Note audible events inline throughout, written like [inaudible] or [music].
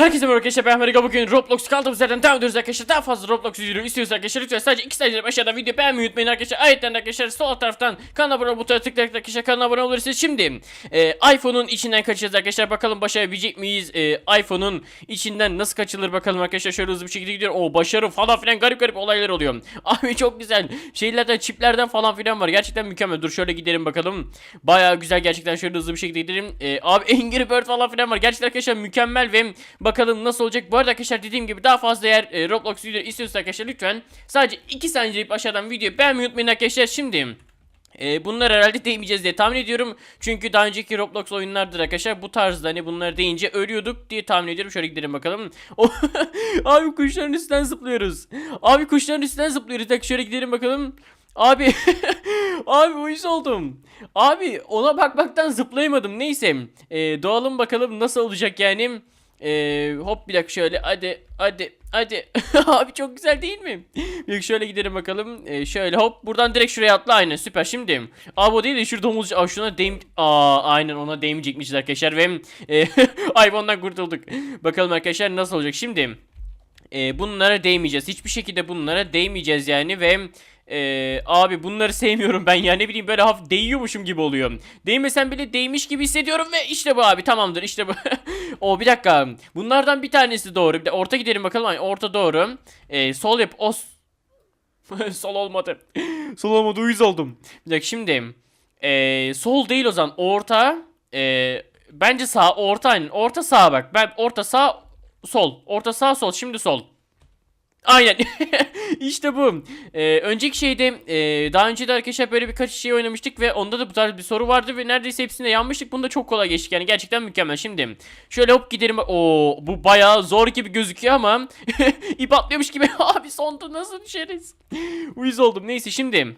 Herkese merhaba arkadaşlar ben Amerika. Bugün Roblox kaldığımız yerden devam ediyoruz arkadaşlar. Daha fazla Roblox videoları istiyorsanız arkadaşlar lütfen sadece iki saniye aşağıdan video beğenmeyi unutmayın arkadaşlar. Ayetten arkadaşlar sol taraftan kanala abone ol butona tıklayarak arkadaşlar kanala abone olursunuz şimdi e, iPhone'un içinden kaçacağız arkadaşlar. Bakalım başarabilecek miyiz? E, iPhone'un içinden nasıl kaçılır bakalım arkadaşlar. Şöyle hızlı bir şekilde gidiyorum o başarı falan filan garip garip olaylar oluyor. [laughs] Abi çok güzel. Şeylerden çiplerden falan filan var. Gerçekten mükemmel. Dur şöyle gidelim bakalım. Baya güzel gerçekten. Şöyle hızlı bir şekilde gidelim. E, abi Angry Bird falan filan var. Gerçekten arkadaşlar mükemmel ve bakalım nasıl olacak bu arada arkadaşlar dediğim gibi daha fazla eğer e, Roblox video istiyorsanız arkadaşlar lütfen sadece 2 saniye deyip aşağıdan videoyu beğenmeyi unutmayın arkadaşlar şimdi e, bunlar herhalde değmeyeceğiz diye tahmin ediyorum. Çünkü daha önceki Roblox oyunlardır arkadaşlar bu tarzda hani bunları deyince ölüyorduk diye tahmin ediyorum. Şöyle gidelim bakalım. [laughs] Abi kuşların üstünden zıplıyoruz. Abi kuşların üstünden zıplıyoruz. Tek şöyle gidelim bakalım. Abi [laughs] Abi uyuz oldum. Abi ona bakmaktan zıplayamadım. Neyse. E, doğalım bakalım nasıl olacak yani. E, hop bir dakika şöyle hadi hadi hadi. [laughs] Abi çok güzel değil mi? Bir şöyle gidelim bakalım. E, şöyle hop buradan direkt şuraya atla aynen süper şimdi. Abi o değil de şurada omuz Aa, şuna değim Aa aynen ona değmeyecekmişiz arkadaşlar ve e, [laughs] iPhone'dan kurtulduk. Bakalım arkadaşlar nasıl olacak şimdi. E, bunlara değmeyeceğiz. Hiçbir şekilde bunlara değmeyeceğiz yani ve e, abi bunları sevmiyorum ben ya ne bileyim böyle hafif değiyormuşum gibi oluyor. Değmesem bile değmiş gibi hissediyorum ve işte bu abi tamamdır işte bu. [laughs] o bir dakika bunlardan bir tanesi doğru. Bir de orta gidelim bakalım. Ay, orta doğru. E, sol yap. O [laughs] sol olmadı. [laughs] sol olmadı uyuz oldum. Bir dakika şimdi e, sol değil o zaman orta. E, bence sağ orta aynen. Orta sağ bak. Ben orta sağ sol. Orta sağ sol. Şimdi sol. Aynen. [laughs] işte bu. Ee, önceki şeyde e, daha önce de arkadaşlar böyle birkaç şey oynamıştık ve onda da bu tarz bir soru vardı ve neredeyse hepsinde yanmıştık. Bunda çok kolay geçtik yani gerçekten mükemmel. Şimdi şöyle hop gidelim. Oo bu bayağı zor gibi gözüküyor ama [laughs] ip atlıyormuş gibi. [laughs] Abi sonda nasıl düşeriz? Uyuz oldum. Neyse şimdi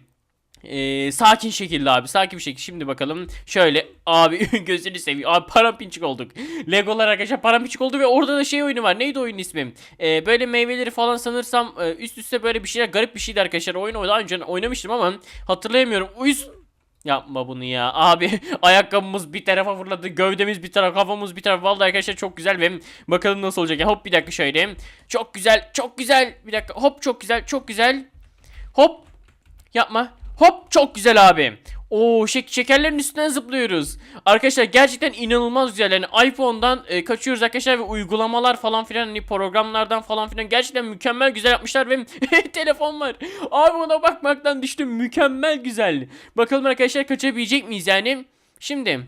ee, sakin şekilde abi sakin bir şekilde şimdi bakalım şöyle abi [laughs] gözünü seveyim abi parampinçik olduk legolar arkadaşlar parampinçik oldu ve orada da şey oyunu var neydi oyunun ismi Ee, böyle meyveleri falan sanırsam e, üst üste böyle bir şeyler garip bir şeydi arkadaşlar oyunu daha önce oynamıştım ama hatırlayamıyorum uyuz Yapma bunu ya. Abi [laughs] ayakkabımız bir tarafa fırladı. Gövdemiz bir tarafa, kafamız bir tarafa. Vallahi arkadaşlar çok güzel ve bakalım nasıl olacak. Ya, hop bir dakika şöyle. Çok güzel, çok güzel. Bir dakika. Hop çok güzel, çok güzel. Hop. Yapma. Hop çok güzel abi. Oo şek şekerlerin üstünden zıplıyoruz. Arkadaşlar gerçekten inanılmaz güzel. Yani iPhone'dan e, kaçıyoruz arkadaşlar ve uygulamalar falan filan hani programlardan falan filan gerçekten mükemmel güzel yapmışlar ve [laughs] telefon var. Abi ona bakmaktan düştüm. Mükemmel güzel. Bakalım arkadaşlar kaçabilecek miyiz yani? Şimdi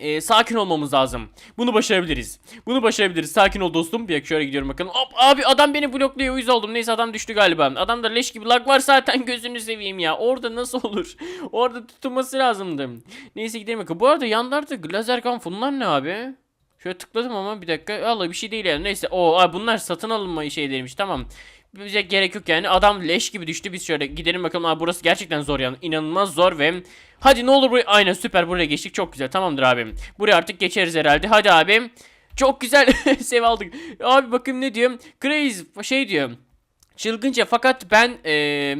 e, sakin olmamız lazım. Bunu başarabiliriz. Bunu başarabiliriz. Sakin ol dostum. Bir dakika şöyle gidiyorum bakalım. Hop abi adam beni blokluyor. Uyuz oldum. Neyse adam düştü galiba. Adamda leş gibi lag var zaten [laughs] gözünü seveyim ya. Orada nasıl olur? [laughs] Orada tutulması lazımdı. Neyse gidelim bakalım. Bu arada yanlarda lazer gun bunlar ne abi? Şöyle tıkladım ama bir dakika. Allah bir şey değil yani. Neyse. O bunlar satın alınma şeyleriymiş. Tamam. Bize gerek yok yani. Adam leş gibi düştü. Biz şöyle gidelim bakalım. Abi burası gerçekten zor yani. İnanılmaz zor ve hadi ne olur buraya. Aynen süper buraya geçtik. Çok güzel. Tamamdır abim. Buraya artık geçeriz herhalde. Hadi abim. Çok güzel. [laughs] Sev aldık. Abi bakın ne diyor. Crazy şey diyor. Çılgınca fakat ben eee,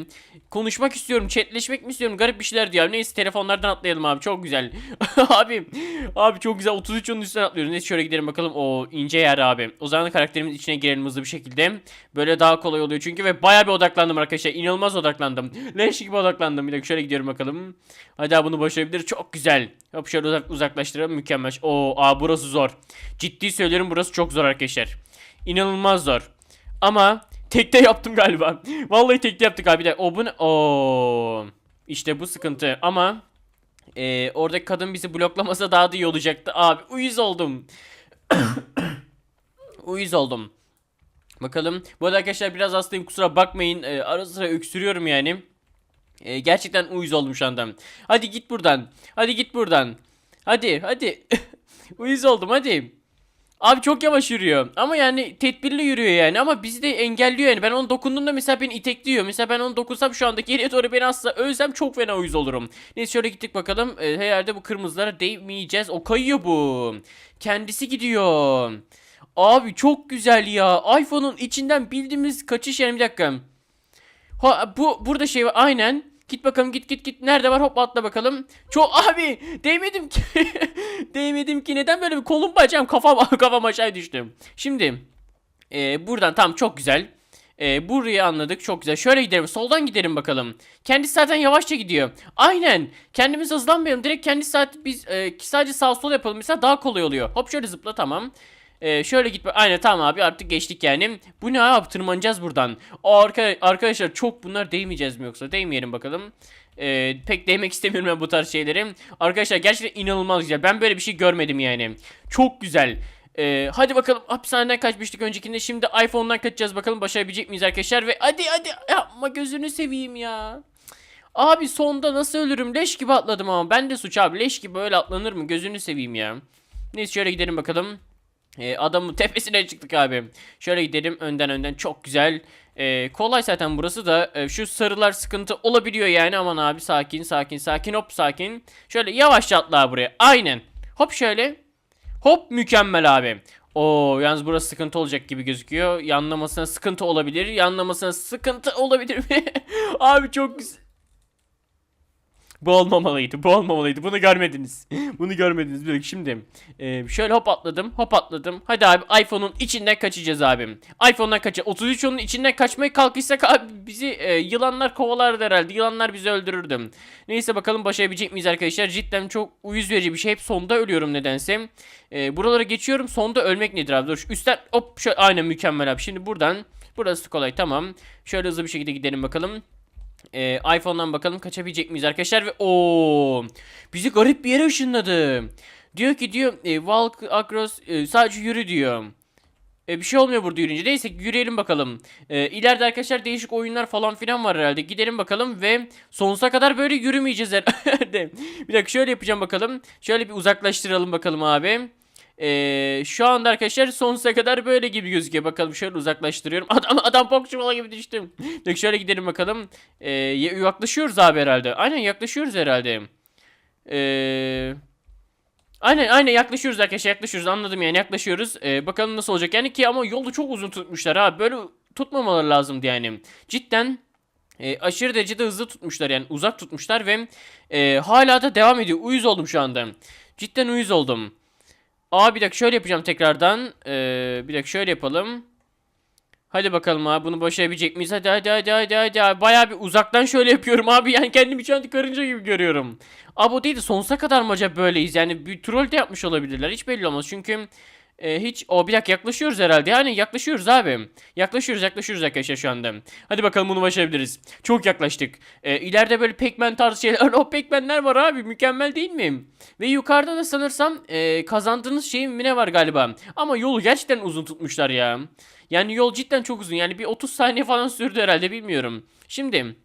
konuşmak istiyorum, chatleşmek mi istiyorum, garip bir şeyler diyor. Neyse telefonlardan atlayalım abi çok güzel. [laughs] abi, abi çok güzel 33 onun üstünden atlıyoruz. Neyse şöyle gidelim bakalım. O ince yer abi. O zaman karakterimiz içine girelim hızlı bir şekilde. Böyle daha kolay oluyor çünkü ve bayağı bir odaklandım arkadaşlar. İnanılmaz odaklandım. Leş gibi odaklandım. Bir dakika şöyle gidiyorum bakalım. Hadi bunu başarabilir. Çok güzel. Hop şöyle uzak, uzaklaştıralım. Mükemmel. Oo, aa burası zor. Ciddi söylüyorum burası çok zor arkadaşlar. İnanılmaz zor. Ama tekte yaptım galiba. [laughs] Vallahi tekte yaptık abi de. O bu ne? İşte bu sıkıntı ama e, oradaki kadın bizi bloklamasa daha da iyi olacaktı. Abi uyuz oldum. [coughs] uyuz oldum. Bakalım. Bu arada arkadaşlar biraz hastayım kusura bakmayın. E, ara sıra öksürüyorum yani. E, gerçekten uyuz oldum şu anda. Hadi git buradan. Hadi git buradan. Hadi hadi. [laughs] uyuz oldum hadi. Abi çok yavaş yürüyor. Ama yani tedbirli yürüyor yani. Ama bizi de engelliyor yani. Ben onu dokunduğumda mesela beni itekliyor. Mesela ben onu dokunsam şu anda geriye doğru beni asla ölsem çok fena uyuz olurum. Neyse şöyle gittik bakalım. Ee, herhalde bu kırmızılara değmeyeceğiz. O kayıyor bu. Kendisi gidiyor. Abi çok güzel ya. iPhone'un içinden bildiğimiz kaçış yani bir dakika. Ha, bu burada şey var aynen. Git bakalım git git git. Nerede var hop atla bakalım. Çok abi değmedim ki. [laughs] değmedim ki. Neden böyle bir kolum bacağım kafam [laughs] kafam aşağı düştüm. Şimdi e, buradan tam çok güzel. E, burayı anladık çok güzel. Şöyle gidelim soldan gidelim bakalım. Kendisi zaten yavaşça gidiyor. Aynen. Kendimiz hızlanmayalım. Direkt kendi saat biz e, sadece sağ sol yapalım. Mesela daha kolay oluyor. Hop şöyle zıpla tamam. E, şöyle gitme. Aynen tamam abi artık geçtik yani. Bu ne abi tırmanacağız buradan. Aa, arka, arkadaşlar çok bunlar değmeyeceğiz mi yoksa? Değmeyelim bakalım. E, pek değmek istemiyorum ben bu tarz şeyleri. Arkadaşlar gerçekten inanılmaz güzel. Ben böyle bir şey görmedim yani. Çok güzel. Ee, hadi bakalım hapishaneden kaçmıştık öncekinde. Şimdi iPhone'dan kaçacağız bakalım başarabilecek miyiz arkadaşlar. Ve hadi hadi yapma gözünü seveyim ya. Abi sonda nasıl ölürüm leş gibi atladım ama ben de suç abi leş gibi öyle atlanır mı gözünü seveyim ya. Neyse şöyle gidelim bakalım. Ee, adamın tepesine çıktık abi. Şöyle gidelim önden önden çok güzel. Ee, kolay zaten burası da e, şu sarılar sıkıntı olabiliyor yani aman abi sakin sakin sakin hop sakin. Şöyle yavaşça atla buraya aynen. Hop şöyle. Hop mükemmel abi. Oo yalnız burası sıkıntı olacak gibi gözüküyor. Yanlamasına sıkıntı olabilir. Yanlamasına sıkıntı olabilir mi? [laughs] abi çok güzel. Bu olmamalıydı. Bu olmamalıydı. Bunu görmediniz. [laughs] Bunu görmediniz. Dakika şimdi. e, şöyle hop atladım. Hop atladım. Hadi abi iPhone'un içinden kaçacağız abi. iPhone'dan kaçacağız. 33 onun içinden kaçmaya kalkışsak abi bizi e, yılanlar kovalardı herhalde. Yılanlar bizi öldürürdü. Neyse bakalım başarabilecek miyiz arkadaşlar. Cidden çok uyuz verici bir şey. Hep sonda ölüyorum nedense. E, buralara geçiyorum. Sonda ölmek nedir abi? Dur şu üstten hop şöyle aynen mükemmel abi. Şimdi buradan burası kolay tamam. Şöyle hızlı bir şekilde gidelim bakalım. Ee, iPhone'dan bakalım kaçabilecek miyiz arkadaşlar ve o bizi garip bir yere ışınladı. Diyor ki diyor e, walk across e, sadece yürü diyor. E, bir şey olmuyor burada yürüyünce. Neyse yürüyelim bakalım. E, ileride arkadaşlar değişik oyunlar falan filan var herhalde. Gidelim bakalım ve sonsuza kadar böyle yürümeyeceğiz herhalde. [laughs] bir dakika şöyle yapacağım bakalım. Şöyle bir uzaklaştıralım bakalım abi. Ee, şu anda arkadaşlar sonsuza kadar böyle gibi gözüküyor. Bakalım şöyle uzaklaştırıyorum. [laughs] Adam adam pokçumala gibi düştüm. Dur şöyle gidelim bakalım. Ee, yaklaşıyoruz abi herhalde. Aynen yaklaşıyoruz herhalde. Ee, aynen aynen yaklaşıyoruz arkadaşlar yaklaşıyoruz anladım yani yaklaşıyoruz. Ee, bakalım nasıl olacak yani ki ama yolu çok uzun tutmuşlar ha. Böyle tutmamaları lazımdı yani. Cidden e, aşırı derecede hızlı tutmuşlar yani uzak tutmuşlar ve e, hala da devam ediyor. Uyuz oldum şu anda. Cidden uyuz oldum. Aa bir dakika şöyle yapacağım tekrardan. Ee, bir dakika şöyle yapalım. Hadi bakalım abi bunu başarabilecek miyiz? Hadi hadi hadi hadi hadi abi. Bayağı bir uzaktan şöyle yapıyorum abi. Yani kendimi şu an karınca gibi görüyorum. Abi o değil de sonsuza kadar mı acaba böyleyiz? Yani bir troll de yapmış olabilirler. Hiç belli olmaz. Çünkü e, hiç o bir dakika yaklaşıyoruz herhalde. Yani yaklaşıyoruz abi. Yaklaşıyoruz yaklaşıyoruz arkadaşlar şu anda. Hadi bakalım bunu başarabiliriz. Çok yaklaştık. E, ileride böyle pekmen tarzı şeyler. [laughs] O pekmenler var abi. Mükemmel değil mi? Ve yukarıda da sanırsam e, kazandığınız şeyin mi ne var galiba. Ama yolu gerçekten uzun tutmuşlar ya. Yani yol cidden çok uzun. Yani bir 30 saniye falan sürdü herhalde bilmiyorum. Şimdi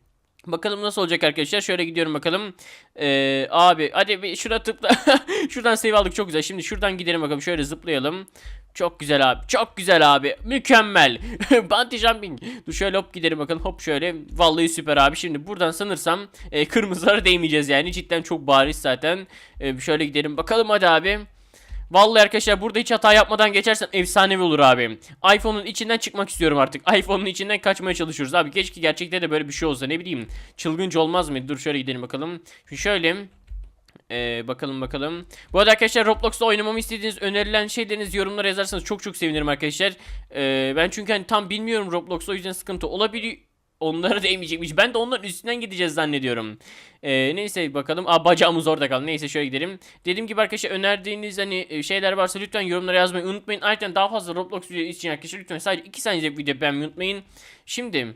Bakalım nasıl olacak arkadaşlar. Şöyle gidiyorum bakalım. Ee, abi hadi bir şurada tıkla. [laughs] şuradan save aldık çok güzel. Şimdi şuradan gidelim bakalım. Şöyle zıplayalım. Çok güzel abi. Çok güzel abi. Mükemmel. [laughs] Bungee jumping. Dur şöyle hop gidelim bakalım. Hop şöyle. Vallahi süper abi. Şimdi buradan sanırsam e, kırmızılara değmeyeceğiz yani. Cidden çok bariz zaten. E, şöyle gidelim bakalım hadi abi. Vallahi arkadaşlar burada hiç hata yapmadan geçersen efsanevi olur abi. iPhone'un içinden çıkmak istiyorum artık. [laughs] iPhone'un içinden kaçmaya çalışıyoruz abi. Keşke gerçekte de böyle bir şey olsa ne bileyim. Çılgınca olmaz mı? Dur şöyle gidelim bakalım. Şu şöyle. Ee, bakalım bakalım. Bu arada arkadaşlar Roblox'ta oynamamı istediğiniz önerilen şeylerinizi yorumlara yazarsanız çok çok sevinirim arkadaşlar. Ee, ben çünkü hani tam bilmiyorum Roblox'ta o yüzden sıkıntı olabiliyor. Onlara değmeyecekmiş. Ben de onların üstünden gideceğiz zannediyorum. Ee, neyse bakalım. Aa bacağımız orada kaldı. Neyse şöyle gidelim. Dediğim gibi arkadaşlar önerdiğiniz hani e, şeyler varsa lütfen yorumlara yazmayı unutmayın. Ayrıca daha fazla Roblox video için arkadaşlar lütfen sadece 2 saniyelik video beğenmeyi unutmayın. Şimdi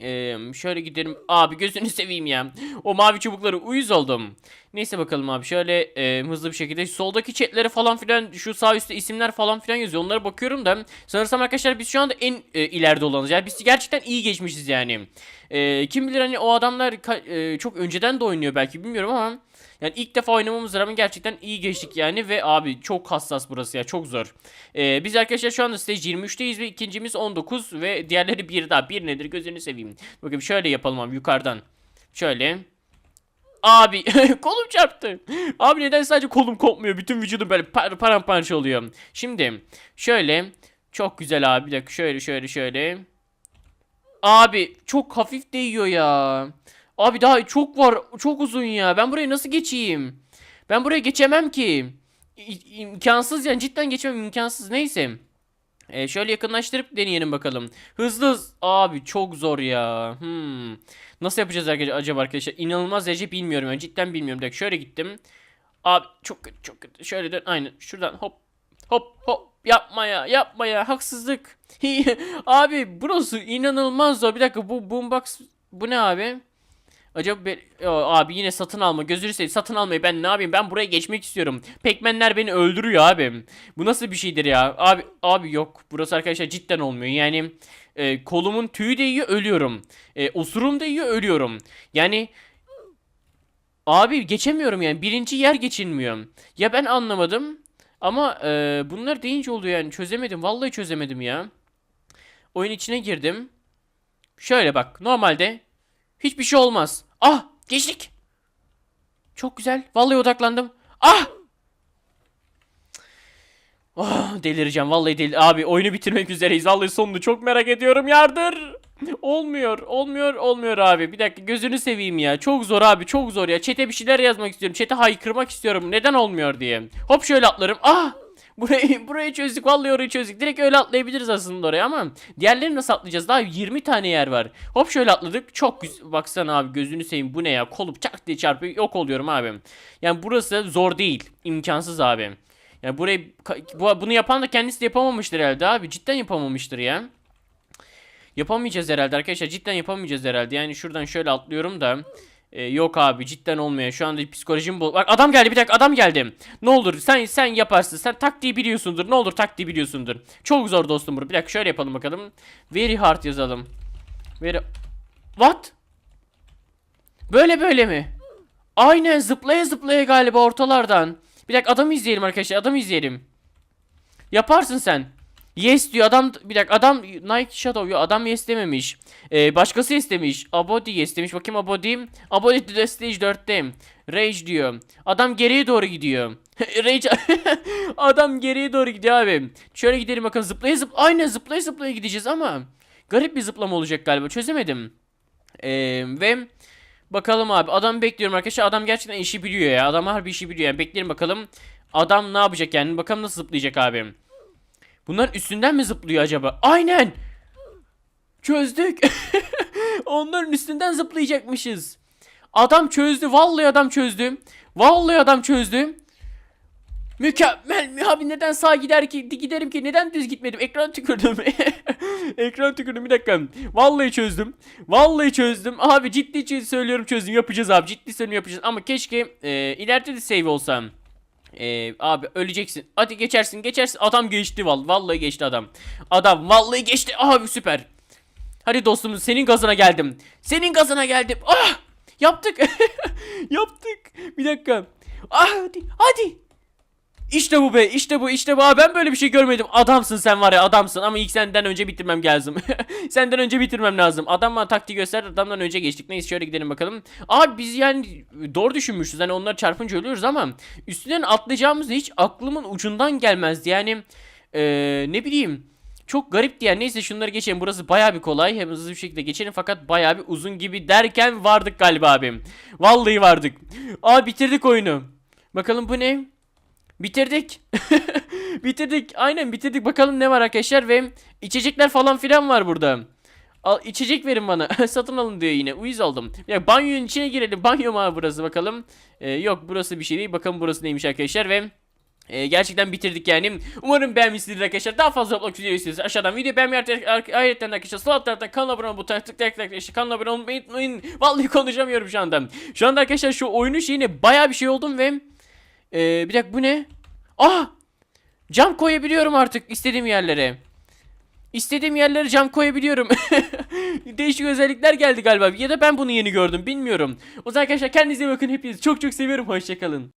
ee, şöyle gidelim. Abi gözünü seveyim ya. O mavi çubukları uyuz oldum. Neyse bakalım abi şöyle e, hızlı bir şekilde soldaki chatlere falan filan şu sağ üstte isimler falan filan yazıyor. Onlara bakıyorum da sanırsam arkadaşlar biz şu anda en e, ileride olanız. Yani biz gerçekten iyi geçmişiz yani. E, kim bilir hani o adamlar e, çok önceden de oynuyor belki bilmiyorum ama yani ilk defa oynamamıza rağmen gerçekten iyi geçtik yani ve abi çok hassas burası ya çok zor. Ee, biz arkadaşlar şu anda stage 23'teyiz ve ikincimiz 19 ve diğerleri bir daha. Bir nedir gözünü seveyim. Bakın şöyle yapalım abi yukarıdan. Şöyle. Abi [laughs] kolum çarptı. Abi neden sadece kolum kopmuyor? Bütün vücudum böyle par paramparça oluyor. Şimdi şöyle. Çok güzel abi. Bir dakika şöyle şöyle şöyle. Abi çok hafif değiyor ya. Abi daha çok var. Çok uzun ya. Ben burayı nasıl geçeyim? Ben buraya geçemem ki. İ- imkansız yani cidden geçemem imkansız. Neyse. Ee, şöyle yakınlaştırıp deneyelim bakalım. Hızlı hız. Abi çok zor ya. Hmm. Nasıl yapacağız acaba arkadaşlar? İnanılmaz derece bilmiyorum. Yani cidden bilmiyorum. Dakika şöyle gittim. Abi çok kötü çok kötü. Şöyle dön. Aynen. Şuradan hop. Hop hop. Yapma ya. Yapma ya. Haksızlık. [laughs] abi burası inanılmaz zor. Bir dakika bu boombox. Bu ne abi? Acaba be- Yo, abi yine satın alma. Gözünü seveyim satın almayı ben ne yapayım? Ben buraya geçmek istiyorum. Pekmenler beni öldürüyor abi. Bu nasıl bir şeydir ya? Abi abi yok. Burası arkadaşlar cidden olmuyor. Yani e, kolumun tüyü değiyor ölüyorum. E, osurum değiyor ölüyorum. Yani abi geçemiyorum yani. Birinci yer geçilmiyor. Ya ben anlamadım. Ama e, bunlar deyince oluyor yani. Çözemedim. Vallahi çözemedim ya. Oyun içine girdim. Şöyle bak. Normalde Hiçbir şey olmaz. Ah geçtik. Çok güzel. Vallahi odaklandım. Ah. Ah delireceğim. Vallahi del abi oyunu bitirmek üzereyiz. Vallahi sonunu çok merak ediyorum. Yardır! Olmuyor olmuyor olmuyor abi. Bir dakika gözünü seveyim ya. Çok zor abi çok zor ya. Çete bir şeyler yazmak istiyorum. Çete haykırmak istiyorum. Neden olmuyor diye. Hop şöyle atlarım. Ah Burayı, burayı çözdük vallahi orayı çözdük. Direkt öyle atlayabiliriz aslında oraya ama diğerlerini nasıl atlayacağız? Daha 20 tane yer var. Hop şöyle atladık. Çok güzel. Baksana abi gözünü seveyim bu ne ya? Kolup çak diye çarpıyor. Yok oluyorum abi. Yani burası zor değil. imkansız abi. Yani burayı bu, bunu yapan da kendisi de yapamamıştır herhalde abi. Cidden yapamamıştır ya. Yapamayacağız herhalde arkadaşlar. Cidden yapamayacağız herhalde. Yani şuradan şöyle atlıyorum da. Ee, yok abi cidden olmuyor. Şu anda psikolojim bol. Bak adam geldi bir dakika adam geldi. Ne olur sen sen yaparsın. Sen taktiği biliyorsundur. Ne olur taktiği biliyorsundur. Çok zor dostum bu. Bir dakika şöyle yapalım bakalım. Very hard yazalım. Very What? Böyle böyle mi? Aynen zıplaya zıplaya galiba ortalardan. Bir dakika adamı izleyelim arkadaşlar. Adamı izleyelim. Yaparsın sen. Yes diyor adam bir dakika adam Nike Shadow ya adam yes dememiş. Ee, başkası yes demiş. Abodi yes demiş. Bakayım Abodi. Abodi de stage 4'te. Rage diyor. Adam geriye doğru gidiyor. [laughs] Rage [laughs] adam geriye doğru gidiyor abi. Şöyle gidelim bakın zıplaya zıp aynen zıplaya zıplaya gideceğiz ama garip bir zıplama olacak galiba. Çözemedim. Ee, ve bakalım abi adam bekliyorum arkadaşlar. Adam gerçekten işi biliyor ya. Adam harbi işi biliyor. Yani bekleyelim bakalım. Adam ne yapacak yani? Bakalım nasıl zıplayacak abi. Bunlar üstünden mi zıplıyor acaba? Aynen. Çözdük. [laughs] Onların üstünden zıplayacakmışız. Adam çözdü. Vallahi adam çözdü. Vallahi adam çözdü. Mükemmel. Abi neden sağ gider ki giderim ki neden düz gitmedim? Ekran tükürdüm. [laughs] Ekran tükürdüm bir dakika. Vallahi çözdüm. Vallahi çözdüm. Abi ciddi söylüyorum çözdüm. Yapacağız abi. Ciddi söylüyorum yapacağız. Ama keşke e, ileride de save olsam. Ee, abi öleceksin. Hadi geçersin geçersin. Adam geçti vallahi. Vallahi geçti adam. Adam vallahi geçti. Abi süper. Hadi dostum senin gazına geldim. Senin gazına geldim. Ah! Yaptık. [laughs] Yaptık. Bir dakika. Ah hadi. Hadi. İşte bu be işte bu işte bu. Aa, ben böyle bir şey görmedim. Adamsın sen var ya adamsın. Ama ilk senden önce bitirmem lazım. [laughs] Senden önce bitirmem lazım. Adam bana taktiği gösterdi adamdan önce geçtik. Neyse şöyle gidelim bakalım. Abi biz yani doğru düşünmüşüz. Hani onlar çarpınca ölüyoruz ama üstünden atlayacağımız hiç aklımın ucundan gelmezdi. Yani ee, ne bileyim çok garipti yani neyse şunları geçelim. Burası baya bir kolay. Hem hızlı bir şekilde geçelim fakat baya bir uzun gibi derken vardık galiba abim. Vallahi vardık. Aa bitirdik oyunu. Bakalım bu ne Bitirdik. [laughs] bitirdik. Aynen bitirdik. Bakalım ne var arkadaşlar ve içecekler falan filan var burada. Al içecek verin bana. [laughs] Satın alın diyor yine. Uyuz oldum. Ya banyonun içine girelim. [laughs] Banyo mu abi burası bakalım. Ee, yok burası bir şey değil. Bakalım burası neymiş arkadaşlar ve ee, gerçekten bitirdik yani. Umarım beğenmişsinizdir arkadaşlar. Daha fazla Roblox video istiyorsanız aşağıdan video beğenmeyi ayrıca arkadaşlar sol alt taraftan kanala abone olmayı butonuna tıklayarak arkadaşlar kanala abone olmayı unutmayın. Vallahi konuşamıyorum şu anda. Şu anda arkadaşlar şu oyunu şeyine baya bir şey oldum ve ee, bir dakika bu ne? Ah! Cam koyabiliyorum artık istediğim yerlere. İstediğim yerlere cam koyabiliyorum. [laughs] Değişik özellikler geldi galiba. Ya da ben bunu yeni gördüm bilmiyorum. O zaman arkadaşlar kendinize bakın. Hepinizi çok çok seviyorum. Hoşçakalın.